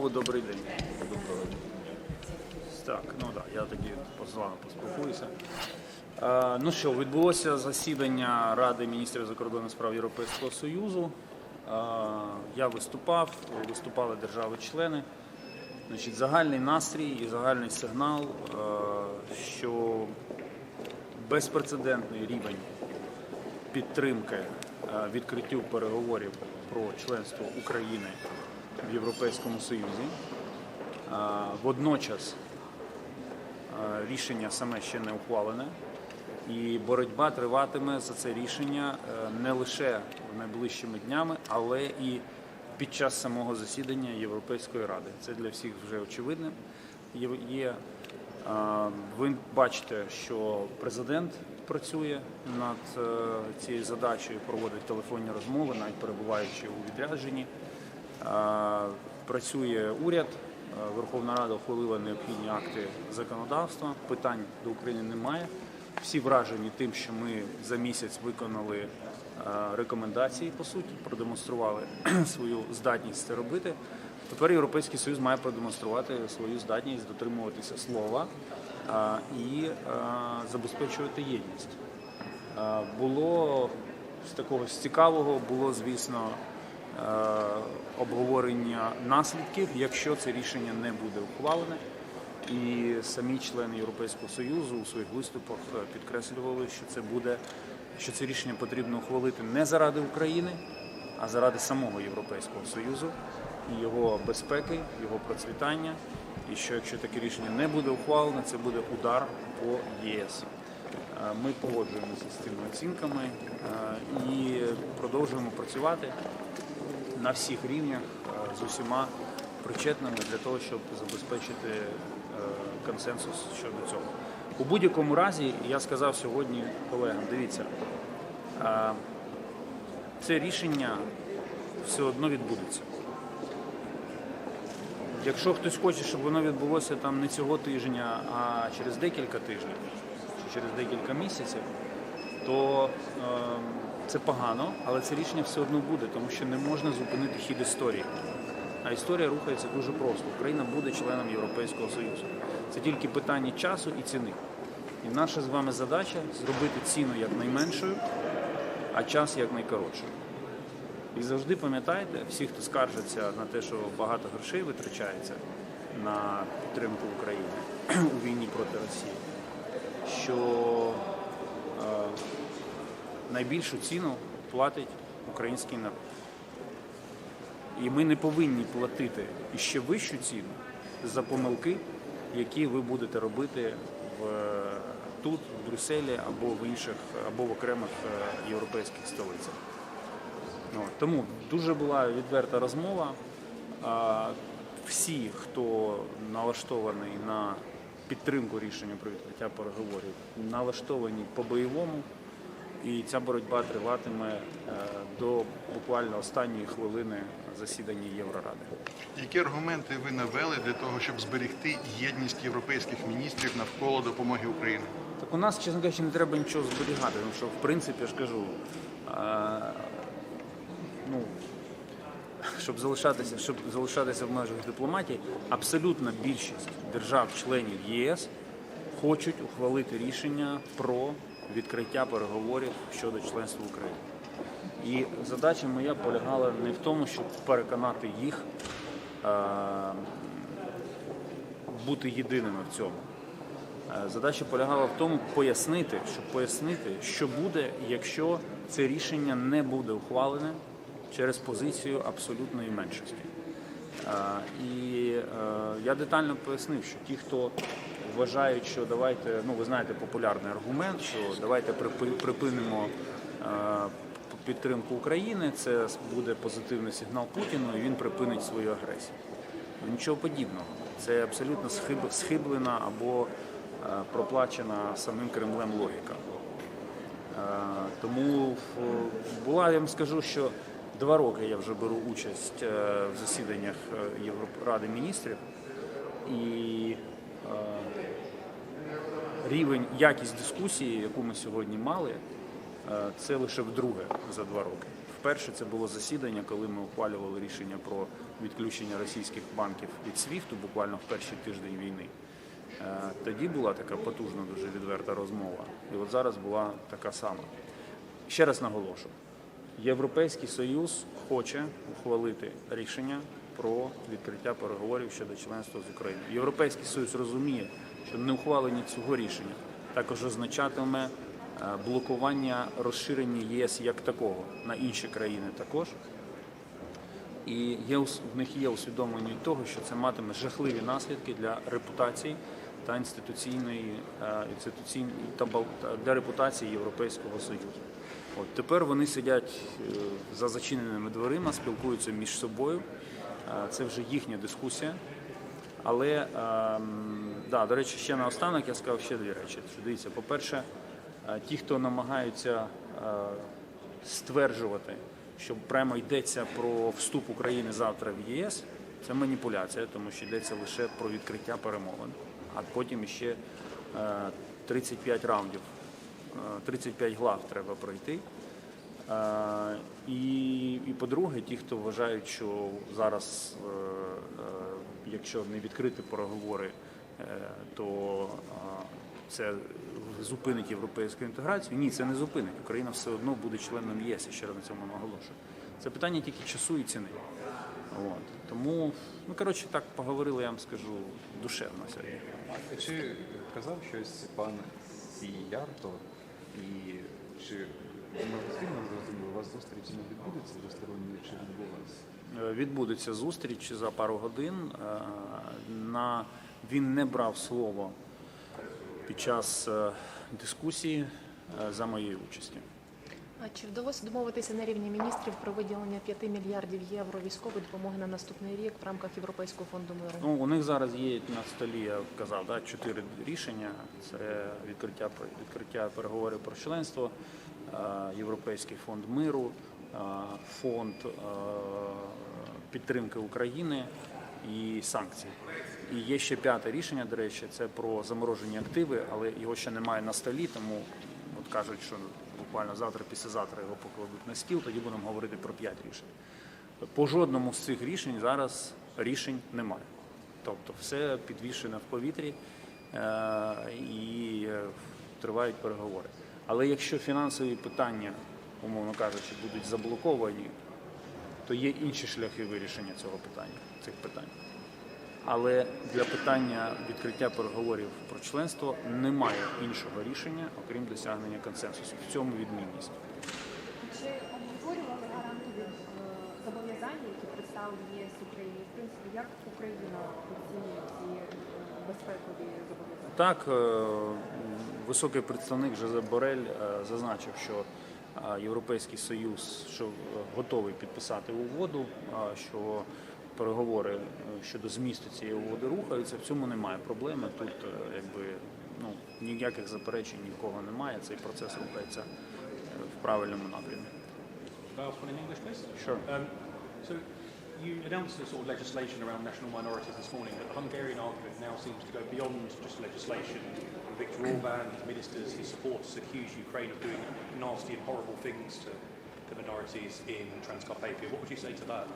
знову добрий день. Доброго дня. Так, ну так, я тоді з вами поспілкуюся. Е, ну що, відбулося засідання Ради міністрів закордонних справ Європейського Союзу. Е, я виступав, виступали держави-члени. Значить, загальний настрій і загальний сигнал, е, що безпрецедентний рівень підтримки відкриттю переговорів про членство України в Європейському Союзі. Водночас рішення саме ще не ухвалене, і боротьба триватиме за це рішення е, не лише найближчими днями, але і під час самого засідання Європейської ради. Це для всіх вже очевидним. Є, є е, ви бачите, що президент працює над е, цією задачею, проводить телефонні розмови, навіть перебуваючи у відрядженні. Працює уряд, Верховна Рада ухвалила необхідні акти законодавства. Питань до України немає. Всі вражені тим, що ми за місяць виконали рекомендації, по суті, продемонстрували свою здатність це робити. Тепер Європейський Союз має продемонструвати свою здатність дотримуватися слова і забезпечувати єдність. Було з такого з цікавого, було, звісно, обговорення наслідків, якщо це рішення не буде ухвалене. І самі члени Європейського Союзу у своїх виступах е, підкреслювали, що це буде, що це рішення потрібно ухвалити не заради України, а заради самого Європейського Союзу і його безпеки, його процвітання. І що якщо таке рішення не буде ухвалене, це буде удар по ЄС. Е, Ми погоджуємося з цими оцінками е, і продовжуємо працювати на всіх рівнях е, з усіма причетними для того, щоб забезпечити е, консенсус щодо цього. У будь-якому разі я сказав сьогодні колегам: дивіться, е, це рішення все одно відбудеться. Якщо хтось хоче, щоб воно відбулося там не цього тижня, а через декілька тижнів чи через декілька місяців, то е, це погано, але це рішення все одно буде, тому що не можна зупинити хід історії. А історія рухається дуже просто. Україна буде членом Європейського Союзу. Це тільки питання часу і ціни. І наша з вами задача зробити ціну якнайменшою, а час якнайкоротшою. І завжди пам'ятайте, всі, хто скаржиться на те, що багато грошей витрачається на підтримку України у війні проти Росії, що найбільшу ціну платить український народ. І ми не повинні платити іще вищу ціну за помилки, які ви будете робити в, тут, в Брюсселі або в інших, або в окремих е, європейських столицях. Ну, тому дуже була відверта розмова. Всі, хто налаштований на підтримку рішення про відкриття переговорів, налаштовані по-бойовому, і ця боротьба триватиме е, до буквально останньої хвилини засідання Євроради. Які аргументи ви навели для того, щоб зберегти єдність європейських міністрів навколо допомоги Україні? Так у нас, чесно кажучи, не треба нічого зберігати, тому що в принципі я ж кажу, е, ну, щоб залишатися, щоб залишатися в межах дипломатії, абсолютна більшість держав-членів ЄС хочуть ухвалити рішення про відкриття переговорів щодо членства України. І задача моя полягала не в тому, щоб переконати їх е, бути єдиними в цьому. Е, Задача полягала в тому пояснити, щоб пояснити, що буде, якщо це рішення не буде ухвалене через позицію абсолютної меншості. Е, І я детально пояснив, що ті, хто вважають, що давайте, ну ви знаєте, популярний аргумент, що давайте припи- припинимо е, підтримку України, це буде позитивний сигнал Путіну, і він припинить свою агресію. Ну, Нічого подібного. Це абсолютно схиблена або е, проплачена самим Кремлем логіка. Е, Тому була, я вам скажу, що два роки я вже беру участь в засіданнях Євроради міністрів, і рівень, якість дискусії, яку ми сьогодні мали, е, це лише вдруге за два роки. вперше це було засідання, коли ми ухвалювали рішення про відключення російських банків від СВІФТу буквально в перший тиждень війни. Е, Тоді була така потужна, дуже відверта розмова. І от зараз була така сама. Ще раз наголошу: Європейський Союз хоче ухвалити рішення про відкриття переговорів щодо членства з Україною. Європейський Союз розуміє, що неухвалення цього рішення також означатиме е, блокування розширення ЄС як такого на інші країни також. І є в них є усвідомлення того, що це матиме жахливі наслідки для репутації та інституційної е, інституційної та для репутації Європейського Союзу. От тепер вони сидять е, за зачиненими дверима, спілкуються між собою. Це вже їхня дискусія. Але ем, да, до речі, ще наостанок я сказав ще дві речі. Дивіться, по-перше, е, ті, хто намагаються е, стверджувати, що прямо йдеться про вступ України завтра в ЄС, це маніпуляція, тому що йдеться лише про відкриття перемовин, а потім ще е, 35 раундів, е, 35 глав треба пройти. І, і по-друге, ті, хто вважають, що зараз, якщо не відкрити переговори, то е, це зупинить європейську інтеграцію. Ні, це не зупинить. Україна все одно буде членом ЄС, я ще раз на цьому наголошую. Це питання тільки часу і ціни. От. Тому, ну коротше, так поговорили, я вам скажу, душевно сьогодні. А Чи казав щось пан Сіярто і чи ми вільно зрозуміли, у вас зустріч не відбудеться двосторонньої чи відбулася? Е, Відбудеться зустріч за пару годин. Е, На він не брав слово під час е, дискусії е, за моєї участі. А чи вдалося домовитися на рівні міністрів про виділення 5 мільярдів євро військової допомоги на наступний рік в рамках Європейського фонду миру? Ну у них зараз є на столі, я казав, да, чотири рішення: це відкриття відкриття переговорів про членство, е, Європейський фонд миру, фонд підтримки України і санкції. І є ще п'яте рішення, до речі, це про заморожені активи, але його ще немає на столі, тому от кажуть, що буквально завтра, післязавтра його покладуть на стіл, тоді будемо говорити про п'ять рішень. По жодному з цих рішень зараз рішень немає. Тобто все підвішено в повітрі е, і е, тривають переговори. Але якщо фінансові питання, умовно кажучи, будуть заблоковані, то є інші шляхи вирішення цього питання, цих питань. Але для питання відкриття переговорів про членство немає іншого рішення, окрім досягнення консенсусу. В цьому відмінність. Чи обговорювали гарантові е, зобов'язання, які представлені ЄС Україні? В принципі, як Україна оцінює ці е, безпекові зобов'язання? Так, е, високий представник Жозеп Борель зазначив, що Європейський Союз що е, готовий підписати угоду, що переговори е, щодо змісту цієї угоди рухаються. В цьому немає проблеми. Тут е, якби ну ніяких заперечень нікого немає. Цей процес рухається в правильному напрямі. Sure. Um, so you announced a sort of legislation around national minorities this morning, but the Hungarian argument now seems to go beyond just legislation. Viktor Orban, his ministers, his supporters accuse Ukraine of doing nasty and horrible things to, the minorities in Transcarpathia. What would you say to that?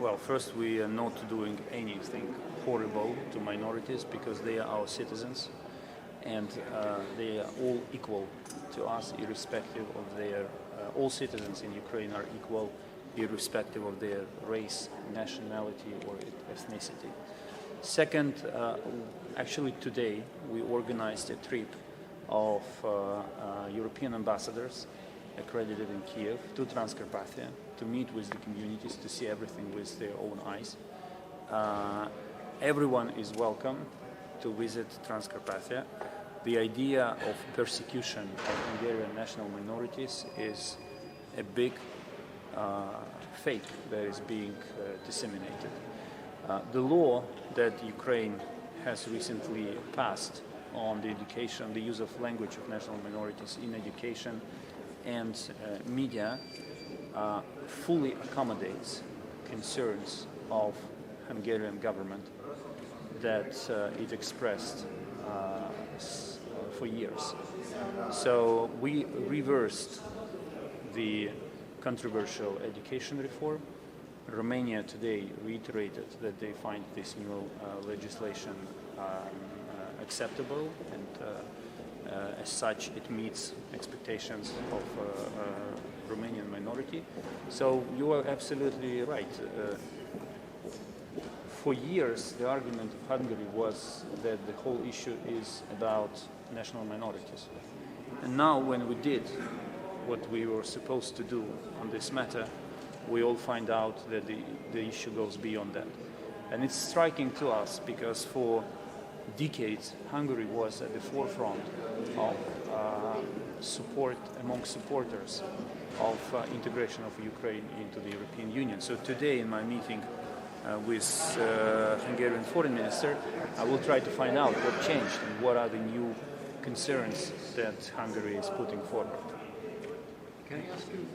Well, first, we are not doing anything horrible to minorities because they are our citizens and uh, they are all equal to us, irrespective of their. Uh, all citizens in Ukraine are equal, irrespective of their race, nationality, or ethnicity. Second, uh, actually, today we organized a trip of uh, uh, European ambassadors accredited in Kiev to Transcarpathia to meet with the communities to see everything with their own eyes. Uh, everyone is welcome to visit Transcarpathia. The idea of persecution of Hungarian national minorities is a big uh, fake that is being uh, disseminated. Uh, the law that Ukraine has recently passed on the education, the use of language of national minorities in education and uh, media uh, fully accommodates concerns of Hungarian government that uh, it expressed uh, for years. So we reversed the controversial education reform. Romania today reiterated that they find this new uh, legislation um, uh, acceptable and uh, as such it meets expectations of Romanian minority. So you are absolutely right. Uh, for years, the argument of Hungary was that the whole issue is about national minorities. And now, when we did what we were supposed to do on this matter, we all find out that the, the issue goes beyond that. And it's striking to us because for decades, Hungary was at the forefront of uh, support among supporters of uh, integration of Ukraine into the European Union. So today, in my meeting uh, with uh, Hungarian foreign minister, I will try to find out what changed and what are the new concerns that Hungary is putting forward. Can I ask you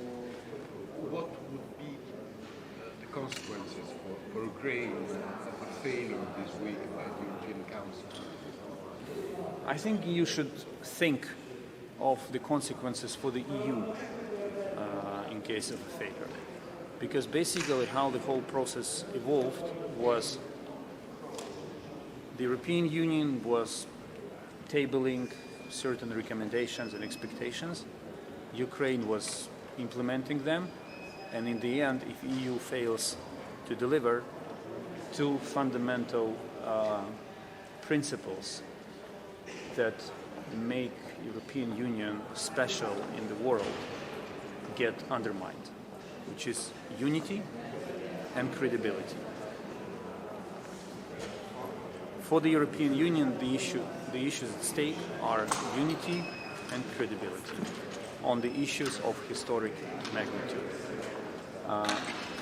what would consequences for, for Ukraine of a failure this week by the European Council? I think you should think of the consequences for the EU uh, in case of a failure. Because basically, how the whole process evolved was the European Union was tabling certain recommendations and expectations. Ukraine was implementing them, and in the end, if EU fails to deliver, two fundamental uh, principles that make European Union special in the world get undermined, which is unity and credibility. For the European Union, the issue, the issues at stake are unity and credibility on the issues of historic magnitude. Uh,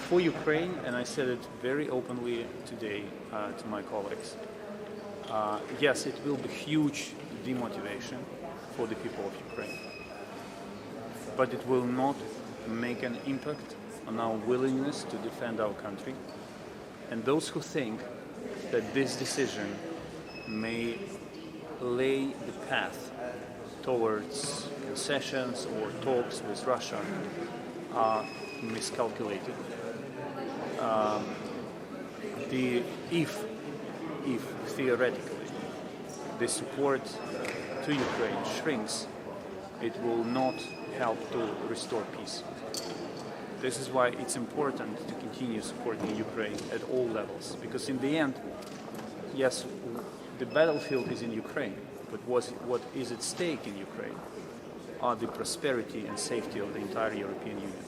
for Ukraine, and I said it very openly today uh, to my colleagues, uh, yes, it will be huge demotivation for the people of Ukraine, but it will not make an impact on our willingness to defend our country. And those who think that this decision may lay the path towards concessions or talks with Russia are miscalculated. Um, the if if theoretically the support to Ukraine shrinks, it will not help to restore peace. This is why it's important to continue supporting Ukraine at all levels, because in the end, yes, the battlefield is in Ukraine, but what is at stake in Ukraine are the prosperity and safety of the entire European Union.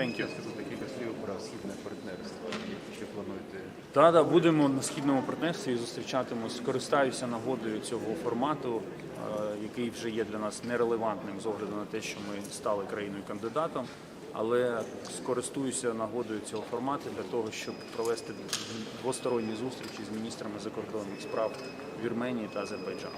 Thank you. Кілька слів про східне партнерство. Що плануєте Да, да, будемо на східному партнерстві і зустрічатимось. Користаюся нагодою цього формату, е, який вже є для нас нерелевантним з огляду на те, що ми стали країною кандидатом. Але скористуюся нагодою цього формату для того, щоб провести двосторонні зустрічі з міністрами закордонних справ Вірменії та Азербайджану.